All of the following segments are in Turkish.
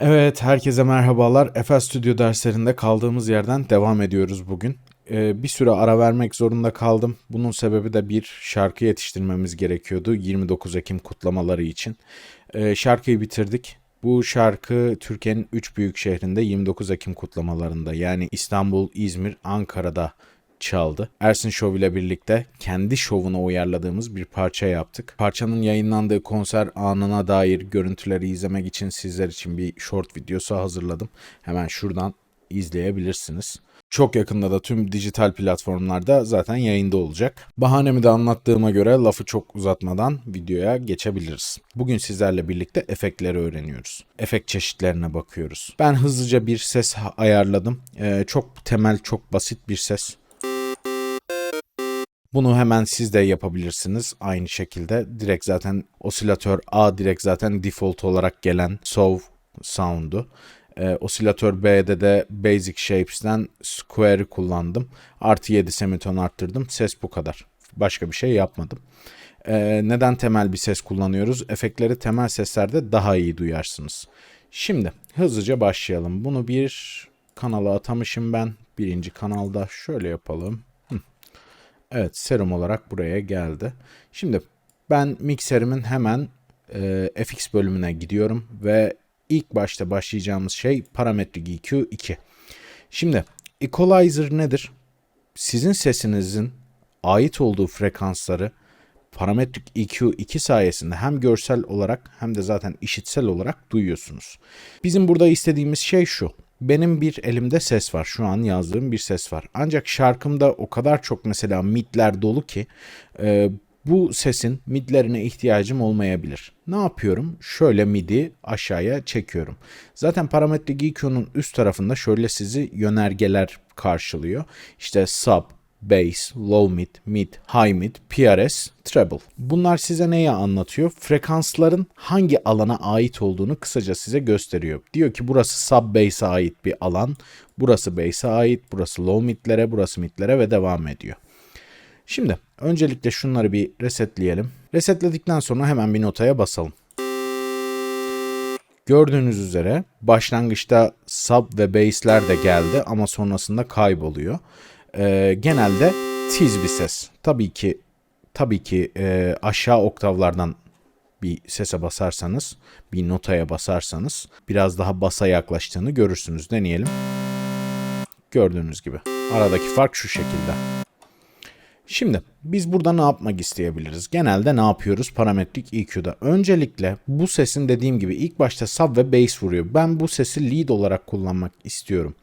Evet, herkese merhabalar. FL Studio derslerinde kaldığımız yerden devam ediyoruz bugün. Ee, bir süre ara vermek zorunda kaldım. Bunun sebebi de bir şarkı yetiştirmemiz gerekiyordu 29 Ekim kutlamaları için. Ee, şarkıyı bitirdik. Bu şarkı Türkiye'nin 3 büyük şehrinde 29 Ekim kutlamalarında yani İstanbul, İzmir, Ankara'da çaldı. Ersin Show ile birlikte kendi şovuna uyarladığımız bir parça yaptık. Parçanın yayınlandığı konser anına dair görüntüleri izlemek için sizler için bir short videosu hazırladım. Hemen şuradan izleyebilirsiniz. Çok yakında da tüm dijital platformlarda zaten yayında olacak. Bahanemi de anlattığıma göre lafı çok uzatmadan videoya geçebiliriz. Bugün sizlerle birlikte efektleri öğreniyoruz. Efekt çeşitlerine bakıyoruz. Ben hızlıca bir ses ayarladım. Ee, çok temel, çok basit bir ses. Bunu hemen siz de yapabilirsiniz aynı şekilde. Direkt zaten osilatör A direkt zaten default olarak gelen SOV sound'u. Ee, osilatör B'de de Basic Shapes'ten Square'ı kullandım. Artı 7 semiton arttırdım. Ses bu kadar. Başka bir şey yapmadım. Ee, neden temel bir ses kullanıyoruz? Efektleri temel seslerde daha iyi duyarsınız. Şimdi hızlıca başlayalım. Bunu bir kanala atamışım ben. Birinci kanalda şöyle yapalım. Evet serum olarak buraya geldi. Şimdi ben mikserimin hemen e, FX bölümüne gidiyorum ve ilk başta başlayacağımız şey parametrik EQ 2. Şimdi equalizer nedir? Sizin sesinizin ait olduğu frekansları parametrik EQ 2 sayesinde hem görsel olarak hem de zaten işitsel olarak duyuyorsunuz. Bizim burada istediğimiz şey şu. Benim bir elimde ses var. Şu an yazdığım bir ses var. Ancak şarkımda o kadar çok mesela midler dolu ki e, bu sesin midlerine ihtiyacım olmayabilir. Ne yapıyorum? Şöyle midi aşağıya çekiyorum. Zaten parametrik EQ'nun üst tarafında şöyle sizi yönergeler karşılıyor. İşte sub, bass, low mid, mid, high mid, PRS, treble. Bunlar size neyi anlatıyor? Frekansların hangi alana ait olduğunu kısaca size gösteriyor. Diyor ki burası sub bass'e ait bir alan, burası bass'e ait, burası low midlere, burası midlere ve devam ediyor. Şimdi öncelikle şunları bir resetleyelim. Resetledikten sonra hemen bir notaya basalım. Gördüğünüz üzere başlangıçta sub ve bass'ler de geldi ama sonrasında kayboluyor e, genelde tiz bir ses. Tabii ki tabii ki e, aşağı oktavlardan bir sese basarsanız, bir notaya basarsanız biraz daha basa yaklaştığını görürsünüz. Deneyelim. Gördüğünüz gibi. Aradaki fark şu şekilde. Şimdi biz burada ne yapmak isteyebiliriz? Genelde ne yapıyoruz parametrik EQ'da? Öncelikle bu sesin dediğim gibi ilk başta sub ve bass vuruyor. Ben bu sesi lead olarak kullanmak istiyorum.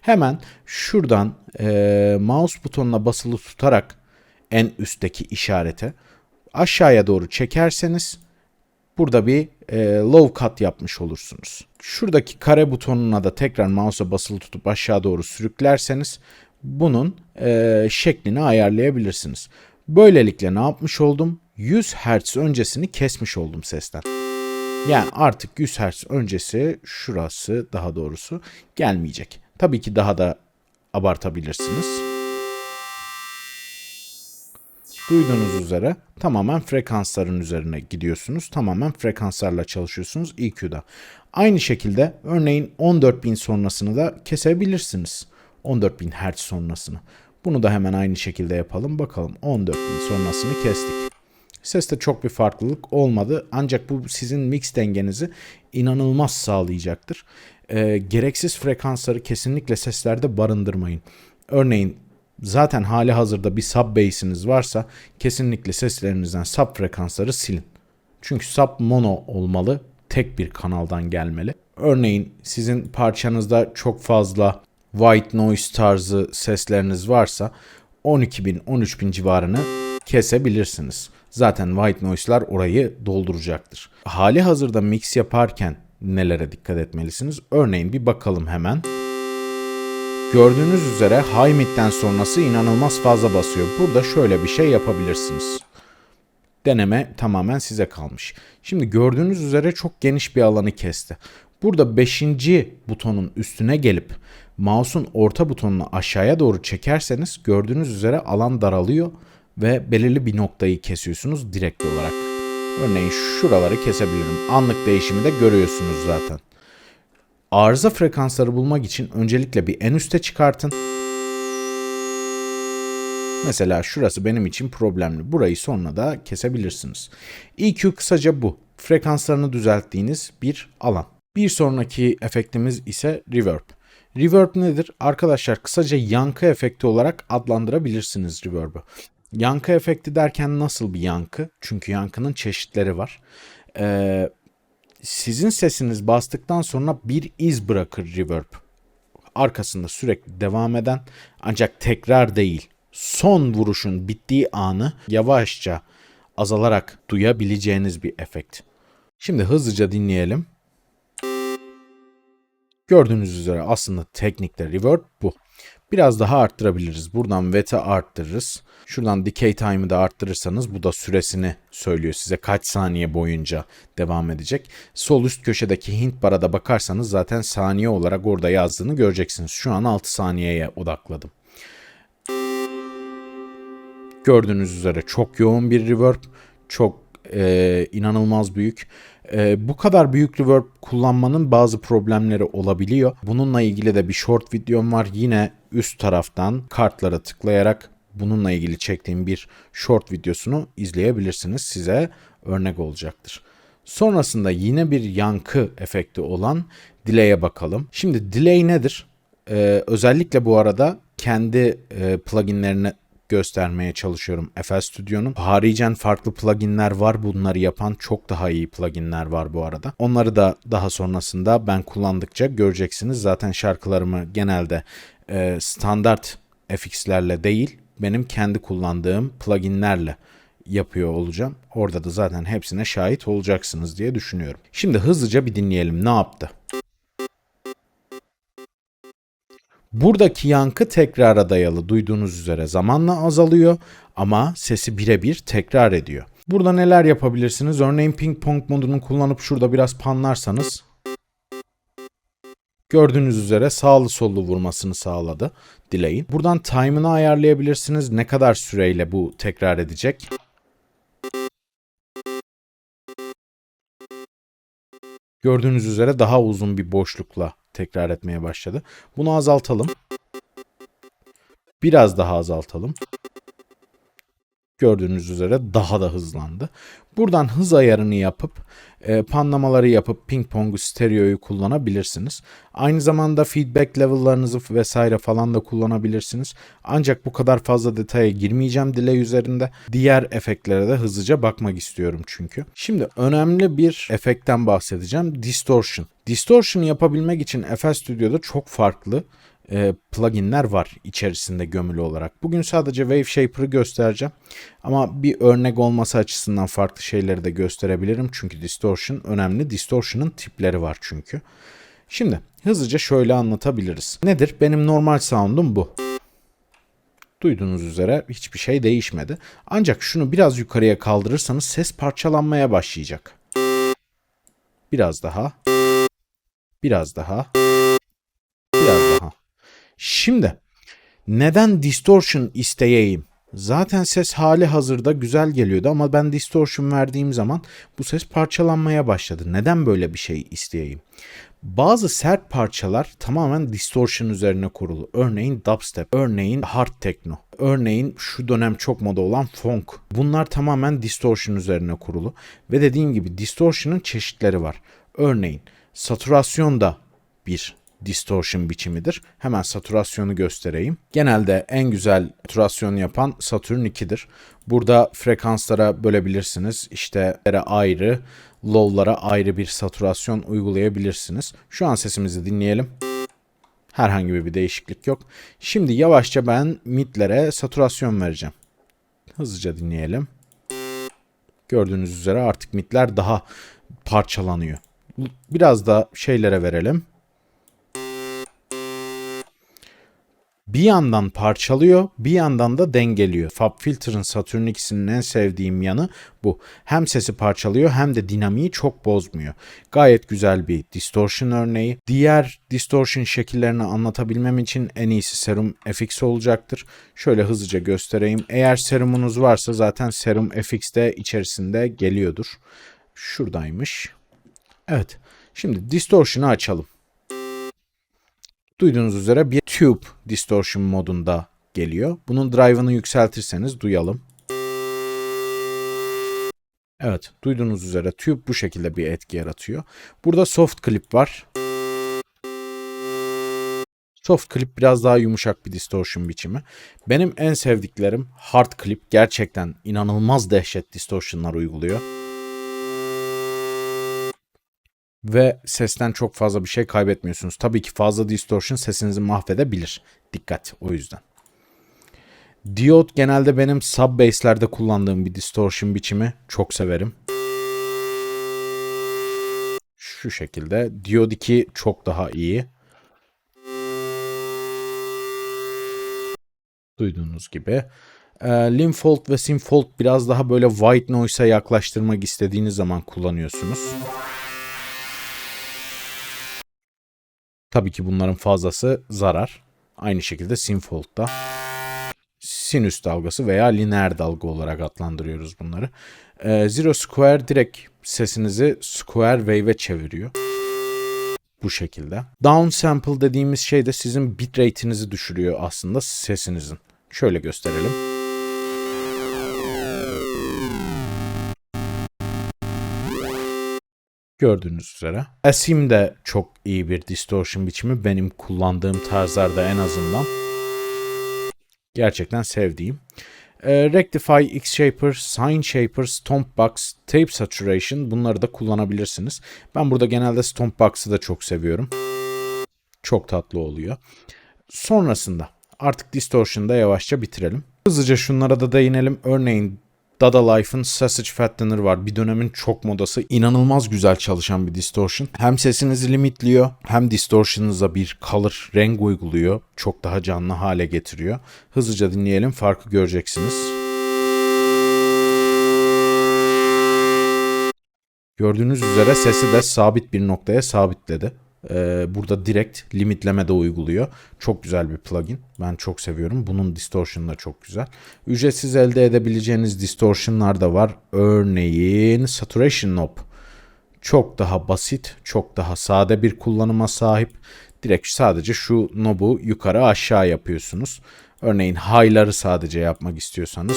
Hemen şuradan e, mouse butonuna basılı tutarak en üstteki işarete aşağıya doğru çekerseniz burada bir e, low cut yapmış olursunuz. Şuradaki kare butonuna da tekrar mouse'a basılı tutup aşağı doğru sürüklerseniz bunun e, şeklini ayarlayabilirsiniz. Böylelikle ne yapmış oldum? 100 Hz öncesini kesmiş oldum sesten. Yani artık 100 Hz öncesi şurası daha doğrusu gelmeyecek. Tabii ki daha da abartabilirsiniz. Duyduğunuz üzere tamamen frekansların üzerine gidiyorsunuz. Tamamen frekanslarla çalışıyorsunuz EQ'da. Aynı şekilde örneğin 14.000 sonrasını da kesebilirsiniz. 14.000 Hz sonrasını. Bunu da hemen aynı şekilde yapalım. Bakalım 14.000 sonrasını kestik. Seste çok bir farklılık olmadı. Ancak bu sizin mix dengenizi inanılmaz sağlayacaktır. E, gereksiz frekansları kesinlikle seslerde barındırmayın. Örneğin zaten hali hazırda bir sub bass'iniz varsa kesinlikle seslerinizden sub frekansları silin. Çünkü sub mono olmalı. Tek bir kanaldan gelmeli. Örneğin sizin parçanızda çok fazla white noise tarzı sesleriniz varsa 12.000 13.000 civarını kesebilirsiniz. Zaten white noise'lar orayı dolduracaktır. Hali hazırda mix yaparken nelere dikkat etmelisiniz? Örneğin bir bakalım hemen. Gördüğünüz üzere high mid'den sonrası inanılmaz fazla basıyor. Burada şöyle bir şey yapabilirsiniz. Deneme tamamen size kalmış. Şimdi gördüğünüz üzere çok geniş bir alanı kesti. Burada 5. butonun üstüne gelip mouse'un orta butonunu aşağıya doğru çekerseniz gördüğünüz üzere alan daralıyor ve belirli bir noktayı kesiyorsunuz direkt olarak. Örneğin şuraları kesebilirim. Anlık değişimi de görüyorsunuz zaten. Arıza frekansları bulmak için öncelikle bir en üste çıkartın. Mesela şurası benim için problemli. Burayı sonra da kesebilirsiniz. EQ kısaca bu. Frekanslarını düzelttiğiniz bir alan. Bir sonraki efektimiz ise reverb. Reverb nedir? Arkadaşlar kısaca yankı efekti olarak adlandırabilirsiniz reverb'ı. Yankı efekti derken nasıl bir yankı? Çünkü yankının çeşitleri var. Ee, sizin sesiniz bastıktan sonra bir iz bırakır reverb. Arkasında sürekli devam eden ancak tekrar değil. Son vuruşun bittiği anı yavaşça azalarak duyabileceğiniz bir efekt. Şimdi hızlıca dinleyelim. Gördüğünüz üzere aslında teknikte reverb bu. Biraz daha arttırabiliriz. Buradan wet'i arttırırız. Şuradan decay time'ı da arttırırsanız bu da süresini söylüyor size kaç saniye boyunca devam edecek. Sol üst köşedeki hint bara da bakarsanız zaten saniye olarak orada yazdığını göreceksiniz. Şu an 6 saniyeye odakladım. Gördüğünüz üzere çok yoğun bir reverb. Çok e, inanılmaz büyük. E, bu kadar büyük reverb kullanmanın bazı problemleri olabiliyor. Bununla ilgili de bir short videom var. Yine üst taraftan kartlara tıklayarak bununla ilgili çektiğim bir short videosunu izleyebilirsiniz. Size örnek olacaktır. Sonrasında yine bir yankı efekti olan delay'e bakalım. Şimdi delay nedir? Ee, özellikle bu arada kendi e, pluginlerine göstermeye çalışıyorum FL Studio'nun. Haricen farklı pluginler var bunları yapan çok daha iyi pluginler var bu arada. Onları da daha sonrasında ben kullandıkça göreceksiniz. Zaten şarkılarımı genelde e, standart FX'lerle değil benim kendi kullandığım pluginlerle yapıyor olacağım. Orada da zaten hepsine şahit olacaksınız diye düşünüyorum. Şimdi hızlıca bir dinleyelim ne yaptı. Buradaki yankı tekrara dayalı duyduğunuz üzere zamanla azalıyor ama sesi birebir tekrar ediyor. Burada neler yapabilirsiniz? Örneğin ping pong modunu kullanıp şurada biraz panlarsanız Gördüğünüz üzere sağlı sollu vurmasını sağladı delay'in. Buradan time'ını ayarlayabilirsiniz. Ne kadar süreyle bu tekrar edecek. Gördüğünüz üzere daha uzun bir boşlukla tekrar etmeye başladı. Bunu azaltalım. Biraz daha azaltalım. Gördüğünüz üzere daha da hızlandı. Buradan hız ayarını yapıp e, panlamaları yapıp ping pongu stereoyu kullanabilirsiniz. Aynı zamanda feedback level'larınızı vesaire falan da kullanabilirsiniz. Ancak bu kadar fazla detaya girmeyeceğim delay üzerinde. Diğer efektlere de hızlıca bakmak istiyorum çünkü. Şimdi önemli bir efektten bahsedeceğim. Distortion. Distortion yapabilmek için FL Studio'da çok farklı e, pluginler var içerisinde gömülü olarak. Bugün sadece Wave Shaper'ı göstereceğim. Ama bir örnek olması açısından farklı şeyleri de gösterebilirim. Çünkü distortion önemli. Distortion'ın tipleri var çünkü. Şimdi hızlıca şöyle anlatabiliriz. Nedir? Benim normal sound'um bu. Duyduğunuz üzere hiçbir şey değişmedi. Ancak şunu biraz yukarıya kaldırırsanız ses parçalanmaya başlayacak. Biraz daha. Biraz daha. Şimdi neden distortion isteyeyim? Zaten ses hali hazırda güzel geliyordu ama ben distortion verdiğim zaman bu ses parçalanmaya başladı. Neden böyle bir şey isteyeyim? Bazı sert parçalar tamamen distortion üzerine kurulu. Örneğin dubstep, örneğin hard techno, örneğin şu dönem çok moda olan funk. Bunlar tamamen distortion üzerine kurulu. Ve dediğim gibi distortion'ın çeşitleri var. Örneğin saturasyon da bir distortion biçimidir. Hemen saturasyonu göstereyim. Genelde en güzel saturasyon yapan Saturn 2'dir. Burada frekanslara bölebilirsiniz. İşte ayrı, low'lara ayrı bir saturasyon uygulayabilirsiniz. Şu an sesimizi dinleyelim. Herhangi bir değişiklik yok. Şimdi yavaşça ben midlere saturasyon vereceğim. Hızlıca dinleyelim. Gördüğünüz üzere artık midler daha parçalanıyor. Biraz da şeylere verelim. Bir yandan parçalıyor, bir yandan da dengeliyor. Fab Filter'ın Saturn ikisinin en sevdiğim yanı bu. Hem sesi parçalıyor hem de dinamiği çok bozmuyor. Gayet güzel bir distortion örneği. Diğer distortion şekillerini anlatabilmem için en iyisi Serum FX olacaktır. Şöyle hızlıca göstereyim. Eğer serumunuz varsa zaten Serum FX de içerisinde geliyordur. Şuradaymış. Evet. Şimdi distortion'ı açalım. Duyduğunuz üzere bir tube distortion modunda geliyor. Bunun drive'ını yükseltirseniz duyalım. Evet, duyduğunuz üzere tube bu şekilde bir etki yaratıyor. Burada soft clip var. Soft clip biraz daha yumuşak bir distortion biçimi. Benim en sevdiklerim hard clip. Gerçekten inanılmaz dehşet distortionlar uyguluyor. Ve sesten çok fazla bir şey kaybetmiyorsunuz. Tabii ki fazla distortion sesinizi mahvedebilir. Dikkat o yüzden. Diode genelde benim sub basslerde kullandığım bir distortion biçimi. Çok severim. Şu şekilde. Diode 2 çok daha iyi. Duyduğunuz gibi. E, Linfold ve Synfold biraz daha böyle white noise'a yaklaştırmak istediğiniz zaman kullanıyorsunuz. Tabii ki bunların fazlası zarar. Aynı şekilde Synfold'da sinüs dalgası veya lineer dalga olarak adlandırıyoruz bunları. Ee, Zero Square direkt sesinizi square wave'e çeviriyor. Bu şekilde. Downsample dediğimiz şey de sizin bitrate'inizi düşürüyor aslında sesinizin. Şöyle gösterelim. Gördüğünüz üzere. Asim de çok iyi bir distortion biçimi. Benim kullandığım tarzlarda en azından. Gerçekten sevdiğim. E, Rectify, X-Shaper, Sign Shaper, Stompbox, Tape Saturation bunları da kullanabilirsiniz. Ben burada genelde Stompbox'ı da çok seviyorum. Çok tatlı oluyor. Sonrasında artık Distortion'da yavaşça bitirelim. Hızlıca şunlara da değinelim. Örneğin Dada Life'ın Sausage Fattener var. Bir dönemin çok modası. İnanılmaz güzel çalışan bir distortion. Hem sesinizi limitliyor hem distortion'ınıza bir color, renk uyguluyor. Çok daha canlı hale getiriyor. Hızlıca dinleyelim farkı göreceksiniz. Gördüğünüz üzere sesi de sabit bir noktaya sabitledi. Ee, burada direkt limitleme de uyguluyor. Çok güzel bir plugin. Ben çok seviyorum. Bunun distortion da çok güzel. Ücretsiz elde edebileceğiniz distortionlar da var. Örneğin Saturation Knob. Çok daha basit, çok daha sade bir kullanıma sahip. Direkt sadece şu knob'u yukarı aşağı yapıyorsunuz. Örneğin high'ları sadece yapmak istiyorsanız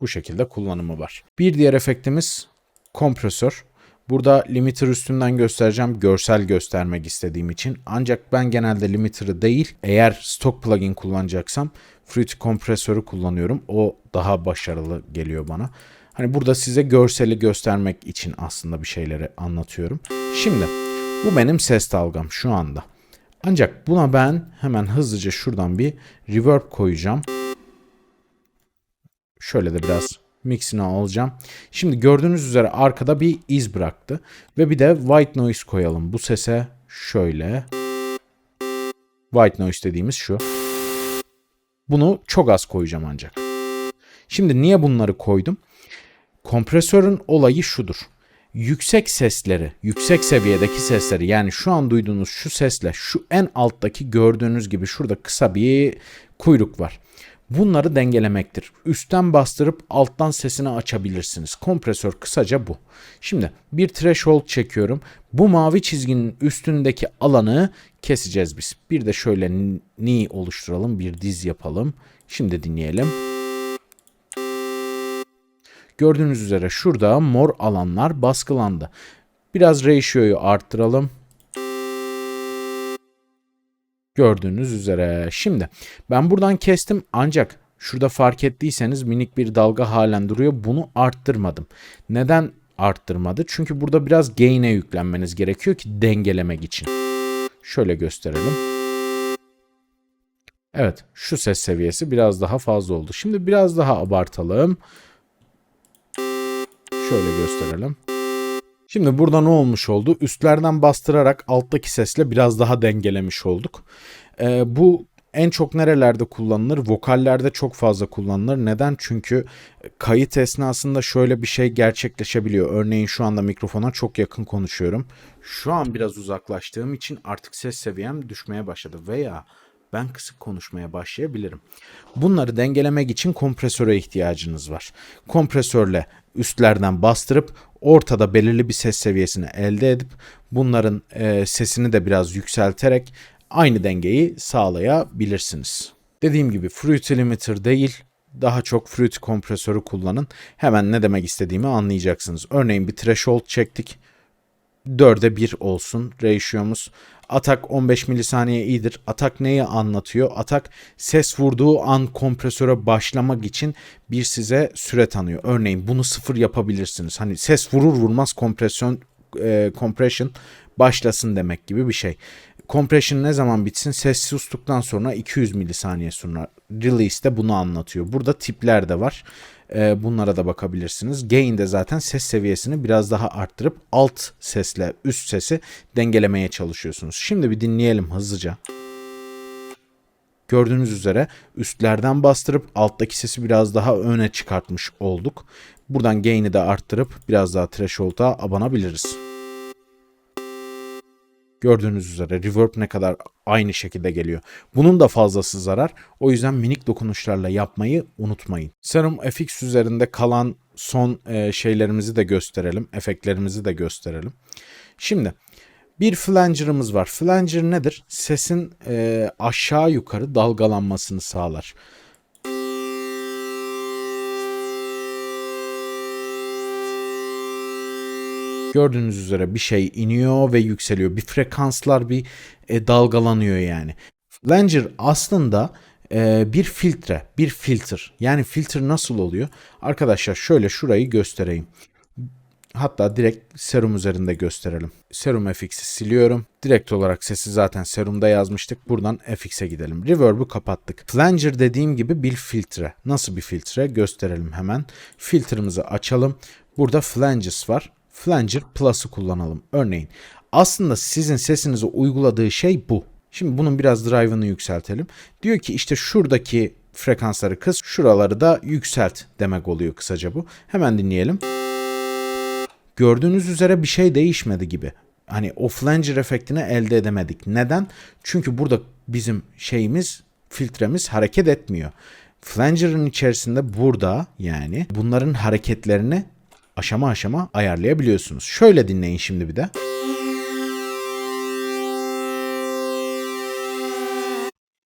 bu şekilde kullanımı var. Bir diğer efektimiz kompresör. Burada limiter üstünden göstereceğim görsel göstermek istediğim için. Ancak ben genelde limiter'ı değil eğer stock plugin kullanacaksam Fruity kompresörü kullanıyorum. O daha başarılı geliyor bana. Hani burada size görseli göstermek için aslında bir şeyleri anlatıyorum. Şimdi bu benim ses dalgam şu anda. Ancak buna ben hemen hızlıca şuradan bir reverb koyacağım. Şöyle de biraz mixini alacağım. Şimdi gördüğünüz üzere arkada bir iz bıraktı. Ve bir de white noise koyalım. Bu sese şöyle. White noise dediğimiz şu. Bunu çok az koyacağım ancak. Şimdi niye bunları koydum? Kompresörün olayı şudur. Yüksek sesleri, yüksek seviyedeki sesleri yani şu an duyduğunuz şu sesle şu en alttaki gördüğünüz gibi şurada kısa bir kuyruk var. Bunları dengelemektir. Üstten bastırıp alttan sesini açabilirsiniz. Kompresör kısaca bu. Şimdi bir threshold çekiyorum. Bu mavi çizginin üstündeki alanı keseceğiz biz. Bir de şöyle ni oluşturalım. Bir diz yapalım. Şimdi dinleyelim. Gördüğünüz üzere şurada mor alanlar baskılandı. Biraz ratio'yu arttıralım. Gördüğünüz üzere. Şimdi ben buradan kestim ancak şurada fark ettiyseniz minik bir dalga halen duruyor. Bunu arttırmadım. Neden arttırmadı? Çünkü burada biraz gain'e yüklenmeniz gerekiyor ki dengelemek için. Şöyle gösterelim. Evet şu ses seviyesi biraz daha fazla oldu. Şimdi biraz daha abartalım. Şöyle gösterelim. Şimdi burada ne olmuş oldu? Üstlerden bastırarak alttaki sesle biraz daha dengelemiş olduk. Ee, bu en çok nerelerde kullanılır? Vokallerde çok fazla kullanılır. Neden? Çünkü kayıt esnasında şöyle bir şey gerçekleşebiliyor. Örneğin şu anda mikrofona çok yakın konuşuyorum. Şu an biraz uzaklaştığım için artık ses seviyem düşmeye başladı veya ben kısık konuşmaya başlayabilirim. Bunları dengelemek için kompresöre ihtiyacınız var. Kompresörle üstlerden bastırıp ortada belirli bir ses seviyesini elde edip bunların e, sesini de biraz yükselterek aynı dengeyi sağlayabilirsiniz. Dediğim gibi Fruity Limiter değil, daha çok Fruity kompresörü kullanın. Hemen ne demek istediğimi anlayacaksınız. Örneğin bir threshold çektik. 4'e 1 olsun ratio'muz. Atak 15 milisaniye iyidir. Atak neyi anlatıyor? Atak ses vurduğu an kompresöre başlamak için bir size süre tanıyor. Örneğin bunu sıfır yapabilirsiniz. Hani ses vurur vurmaz kompresyon e, compression başlasın demek gibi bir şey. Compression ne zaman bitsin? Ses sustuktan sonra 200 milisaniye sonra release de bunu anlatıyor. Burada tipler de var. Ee, bunlara da bakabilirsiniz. Gain de zaten ses seviyesini biraz daha arttırıp alt sesle üst sesi dengelemeye çalışıyorsunuz. Şimdi bir dinleyelim hızlıca. Gördüğünüz üzere üstlerden bastırıp alttaki sesi biraz daha öne çıkartmış olduk. Buradan gain'i de arttırıp biraz daha threshold'a abanabiliriz. Gördüğünüz üzere reverb ne kadar aynı şekilde geliyor. Bunun da fazlası zarar. O yüzden minik dokunuşlarla yapmayı unutmayın. Serum FX üzerinde kalan son e, şeylerimizi de gösterelim. Efektlerimizi de gösterelim. Şimdi bir flanger'ımız var. Flanger nedir? Sesin e, aşağı yukarı dalgalanmasını sağlar. Gördüğünüz üzere bir şey iniyor ve yükseliyor. Bir frekanslar bir e, dalgalanıyor yani. Flanger aslında e, bir filtre, bir filter. Yani filtre nasıl oluyor? Arkadaşlar şöyle şurayı göstereyim. Hatta direkt serum üzerinde gösterelim. Serum FX'i siliyorum. Direkt olarak sesi zaten serumda yazmıştık. Buradan FX'e gidelim. Reverb'ü kapattık. Flanger dediğim gibi bir filtre. Nasıl bir filtre? Gösterelim hemen. Filtremizi açalım. Burada flanges var. Flanger Plus'ı kullanalım. Örneğin aslında sizin sesinize uyguladığı şey bu. Şimdi bunun biraz drive'ını yükseltelim. Diyor ki işte şuradaki frekansları kıs, şuraları da yükselt demek oluyor kısaca bu. Hemen dinleyelim. Gördüğünüz üzere bir şey değişmedi gibi. Hani o flanger efektini elde edemedik. Neden? Çünkü burada bizim şeyimiz, filtremiz hareket etmiyor. Flanger'ın içerisinde burada yani bunların hareketlerini aşama aşama ayarlayabiliyorsunuz. Şöyle dinleyin şimdi bir de.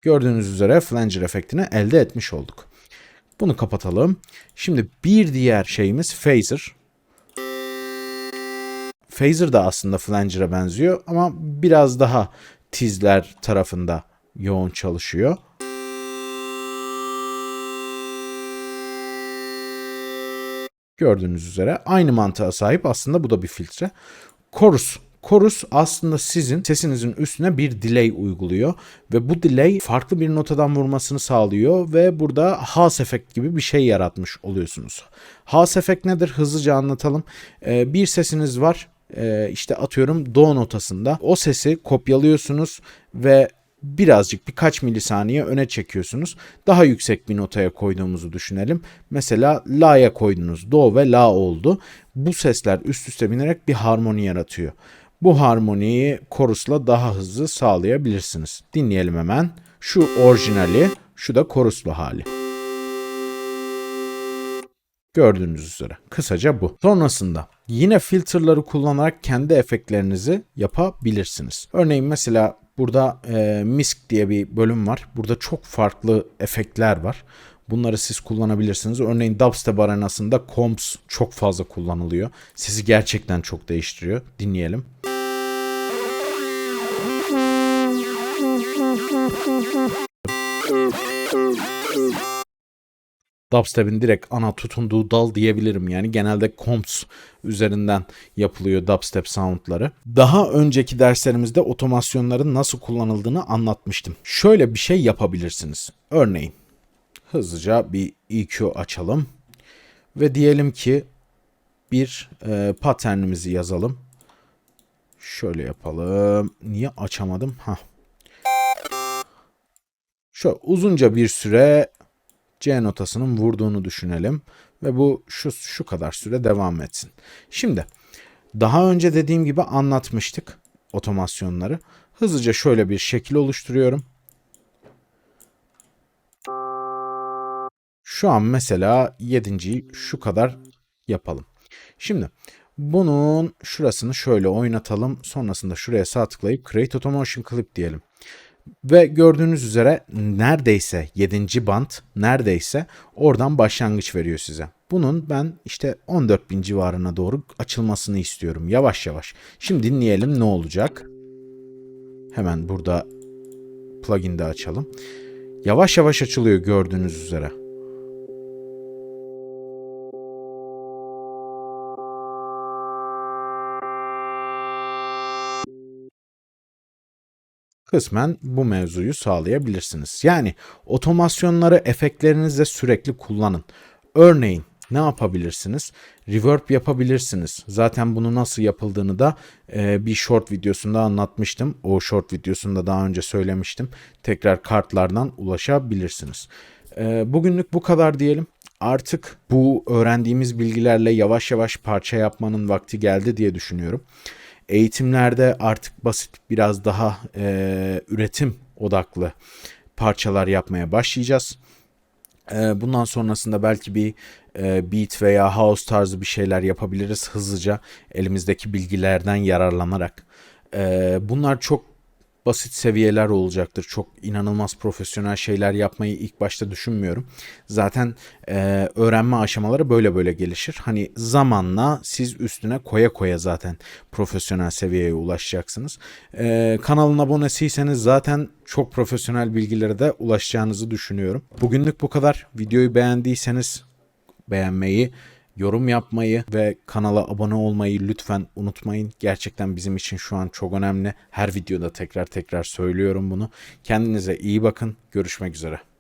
Gördüğünüz üzere flanger efektini elde etmiş olduk. Bunu kapatalım. Şimdi bir diğer şeyimiz phaser. Phaser da aslında flanger'a benziyor ama biraz daha tizler tarafında yoğun çalışıyor. Gördüğünüz üzere aynı mantığa sahip aslında bu da bir filtre. Chorus. Chorus aslında sizin sesinizin üstüne bir delay uyguluyor ve bu delay farklı bir notadan vurmasını sağlıyor ve burada has efekt gibi bir şey yaratmış oluyorsunuz. Has efekt nedir? Hızlıca anlatalım. Ee, bir sesiniz var. Ee, işte atıyorum do notasında. O sesi kopyalıyorsunuz ve birazcık birkaç milisaniye öne çekiyorsunuz. Daha yüksek bir notaya koyduğumuzu düşünelim. Mesela la'ya koydunuz. Do ve la oldu. Bu sesler üst üste binerek bir harmoni yaratıyor. Bu harmoniyi korusla daha hızlı sağlayabilirsiniz. Dinleyelim hemen. Şu orijinali, şu da koruslu hali. Gördüğünüz üzere. Kısaca bu. Sonrasında yine filterları kullanarak kendi efektlerinizi yapabilirsiniz. Örneğin mesela burada e, Misk diye bir bölüm var. Burada çok farklı efektler var. Bunları siz kullanabilirsiniz. Örneğin dubstep arenasında comps çok fazla kullanılıyor. Sesi gerçekten çok değiştiriyor. Dinleyelim. Dubstep'in direkt ana tutunduğu dal diyebilirim. Yani genelde comps üzerinden yapılıyor dubstep soundları. Daha önceki derslerimizde otomasyonların nasıl kullanıldığını anlatmıştım. Şöyle bir şey yapabilirsiniz. Örneğin hızlıca bir EQ açalım ve diyelim ki bir e, patternimizi yazalım. Şöyle yapalım. Niye açamadım? Ha. Şöyle uzunca bir süre C notasının vurduğunu düşünelim ve bu şu şu kadar süre devam etsin. Şimdi daha önce dediğim gibi anlatmıştık otomasyonları. Hızlıca şöyle bir şekil oluşturuyorum. Şu an mesela 7.yi şu kadar yapalım. Şimdi bunun şurasını şöyle oynatalım. Sonrasında şuraya sağ tıklayıp Create Automotion Clip diyelim. Ve gördüğünüz üzere neredeyse 7. bant neredeyse oradan başlangıç veriyor size. Bunun ben işte 14.000 civarına doğru açılmasını istiyorum yavaş yavaş. Şimdi dinleyelim ne olacak. Hemen burada plugin'de açalım. Yavaş yavaş açılıyor gördüğünüz üzere. Kısmen bu mevzuyu sağlayabilirsiniz. Yani otomasyonları efektlerinizle sürekli kullanın. Örneğin ne yapabilirsiniz? Reverb yapabilirsiniz. Zaten bunu nasıl yapıldığını da e, bir short videosunda anlatmıştım. O short videosunda daha önce söylemiştim. Tekrar kartlardan ulaşabilirsiniz. E, bugünlük bu kadar diyelim. Artık bu öğrendiğimiz bilgilerle yavaş yavaş parça yapmanın vakti geldi diye düşünüyorum. Eğitimlerde artık basit biraz daha e, üretim odaklı parçalar yapmaya başlayacağız. E, bundan sonrasında belki bir e, beat veya house tarzı bir şeyler yapabiliriz hızlıca elimizdeki bilgilerden yararlanarak. E, bunlar çok basit seviyeler olacaktır. Çok inanılmaz profesyonel şeyler yapmayı ilk başta düşünmüyorum. Zaten e, öğrenme aşamaları böyle böyle gelişir. Hani zamanla siz üstüne koya koya zaten profesyonel seviyeye ulaşacaksınız. E, kanalın abonesiyseniz zaten çok profesyonel bilgilere de ulaşacağınızı düşünüyorum. Bugünlük bu kadar. Videoyu beğendiyseniz beğenmeyi, yorum yapmayı ve kanala abone olmayı lütfen unutmayın. Gerçekten bizim için şu an çok önemli. Her videoda tekrar tekrar söylüyorum bunu. Kendinize iyi bakın. Görüşmek üzere.